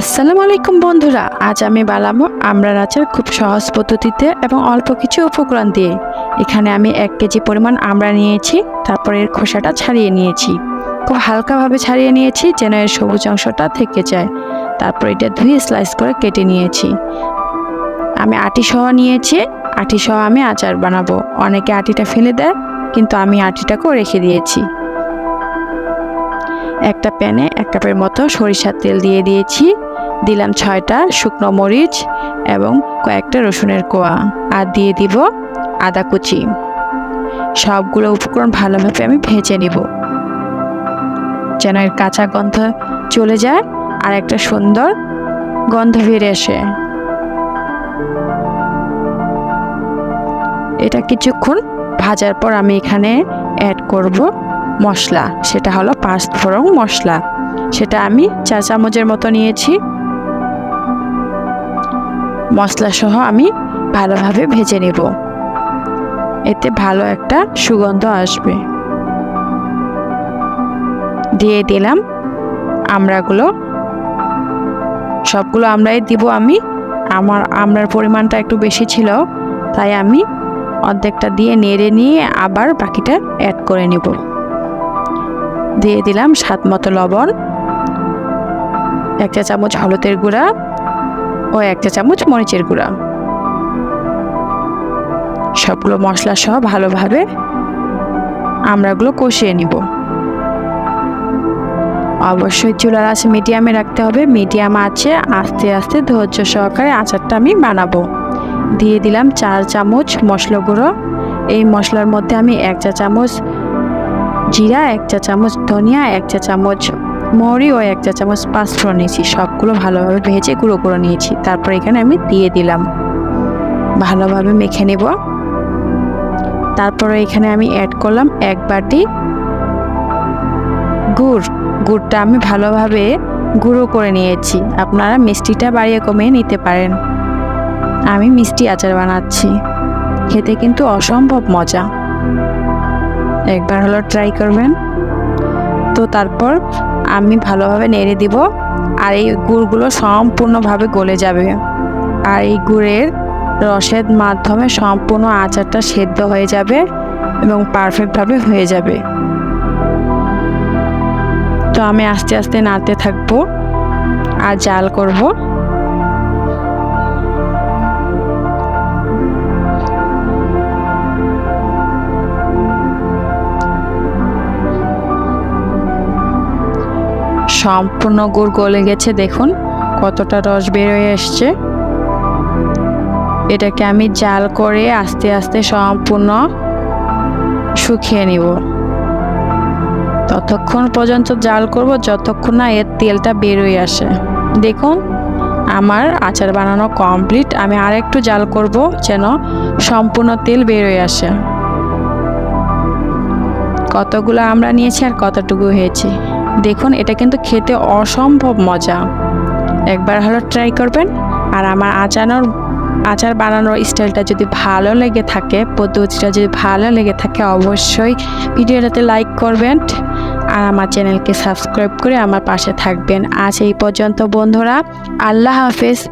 আসসালামু আলাইকুম বন্ধুরা, আজ আমি বানাবো আমরা আচার খুব সহজ পদ্ধতিতে এবং অল্প কিছু উপকরণ দিয়ে। এখানে আমি এক কেজি পরিমাণ আমরা নিয়েছি, তারপরে এর খোসাটা ছাড়িয়ে নিয়েছি। খুব হালকাভাবে ছাড়িয়ে নিয়েছি যেন এর সবুজ অংশটা থেকে যায়। তারপর এটা ধুয়ে স্লাইস করে কেটে নিয়েছি। আমি আটি সহ নিয়েছি আটি সহ আমি আচার বানাবো। অনেকে আটিটা ফেলে দেয়, কিন্তু আমি আটিটাকেও রেখে দিয়েছি। একটা প্যানে এক কাপের মতো সরিষার তেল দিয়ে দিয়েছি। দিলাম ছয়টা শুকনো মরিচ এবং কয়েকটা রসুনের কোয়া। আর দিয়ে দিব আদা কুচি। সবগুলো উপকরণ ভালোভাবে আমি ভেজে নিব। যেন এর কাঁচা গন্ধ চলে যায় আর একটা সুন্দর গন্ধ বেরিয়ে আসে। এটা কিছুক্ষণ ভাজার পর আমি এখানে অ্যাড করব। মশলা। সেটা হলো পাঁচফোড়ন মশলা। সেটা আমি চা চামচের মতো নিয়েছি। মশলা সহ আমি ভালোভাবে ভেজে নেব। এতে ভালো একটা সুগন্ধ আসবে। দিয়ে দিলাম আমড়াগুলো। সবগুলো আমরাই দিব আমি। আমার আমড়ার পরিমাণটা একটু বেশি ছিল, তাই আমি অর্ধেকটা দিয়ে নেড়ে নিয়ে আবার বাকিটা অ্যাড করে নেব। দিয়ে দিলাম স্বাদ মতো লবণ, এক চা চামচ হলুদের গুঁড়া ও এক চা চামচ মরিচের গুঁড়া। সবগুলো মশলা সহ ভালোভাবে আমরাগুলো কষিয়ে নিব। অবশ্যই চুলার আছে মিডিয়ামে রাখতে হবে। মিডিয়াম আছে আস্তে আস্তে ধৈর্য সহকারে আচারটা আমি বানাবো। দিয়ে দিলাম চার চামচ মশলা গুঁড়ো। এই মশলার মধ্যে আমি এক চা চামচ জিরা, এক চা চামচ ধনিয়া, এক চা চামচ মৌরি ও এক চা চামচ পাঁচফোড়ন নিয়েছি। সবগুলো ভালোভাবে ভেজে গুঁড়ো করে নিয়েছি। তারপর এখানে আমি দিয়ে দিলাম। ভালোভাবে মেখে নেব। তারপরে এখানে আমি অ্যাড করলাম এক বাটি গুড়। গুড়টা আমি ভালোভাবে গুঁড়ো করে নিয়েছি। আপনারা মিষ্টিটা বাড়িয়ে কমিয়ে নিতে পারেন। আমি মিষ্টি আচার বানাচ্ছি। খেতে কিন্তু অসম্ভব মজা। একবার হলো ট্রাই করবেন। তো তারপর আমি ভালোভাবে নেড়ে দিব আর এই গুড়গুলো সম্পূর্ণভাবে গলে যাবে। আর এই গুড়ের রসের মাধ্যমে সম্পূর্ণ আচারটা সেদ্ধ হয়ে যাবে এবং পারফেক্টভাবে হয়ে যাবে। তো আমি আস্তে আস্তে নাড়তে থাকব আর জাল করব। সম্পূর্ণ গুড় গলে গেছে, দেখুন, কতটা রস বের হয়ে এসছে। এটাকে আমি জাল করে আস্তে আস্তে সম্পূর্ণ শুকিয়ে নিব। ততক্ষণ পর্যন্ত জাল করব, যতক্ষণ না এর তেলটা বেরোয় আসে। দেখুন, আমার আচার বানানো কমপ্লিট। আমি আর একটু জাল করব যেন সম্পূর্ণ তেল বেরোয় আসে। কতগুলো আমরা নিয়েছি আর কতটুকু হয়েছে? দেখুন, এটা কিন্তু খেতে অসম্ভব মজা। একবার হলো ট্রাই করবেন। আর আমার আচানোর, আচার বানানোর স্টাইলটা যদি ভালো লেগে থাকে, পদ্ধতিটা যদি ভালো লেগে থাকে, অবশ্যই ভিডিওটাতে লাইক করবেন। আর আমার চ্যানেলকে সাবস্ক্রাইব করে আমার পাশে থাকবেন। আজ এই পর্যন্ত বন্ধুরা, আল্লাহ হাফেজ।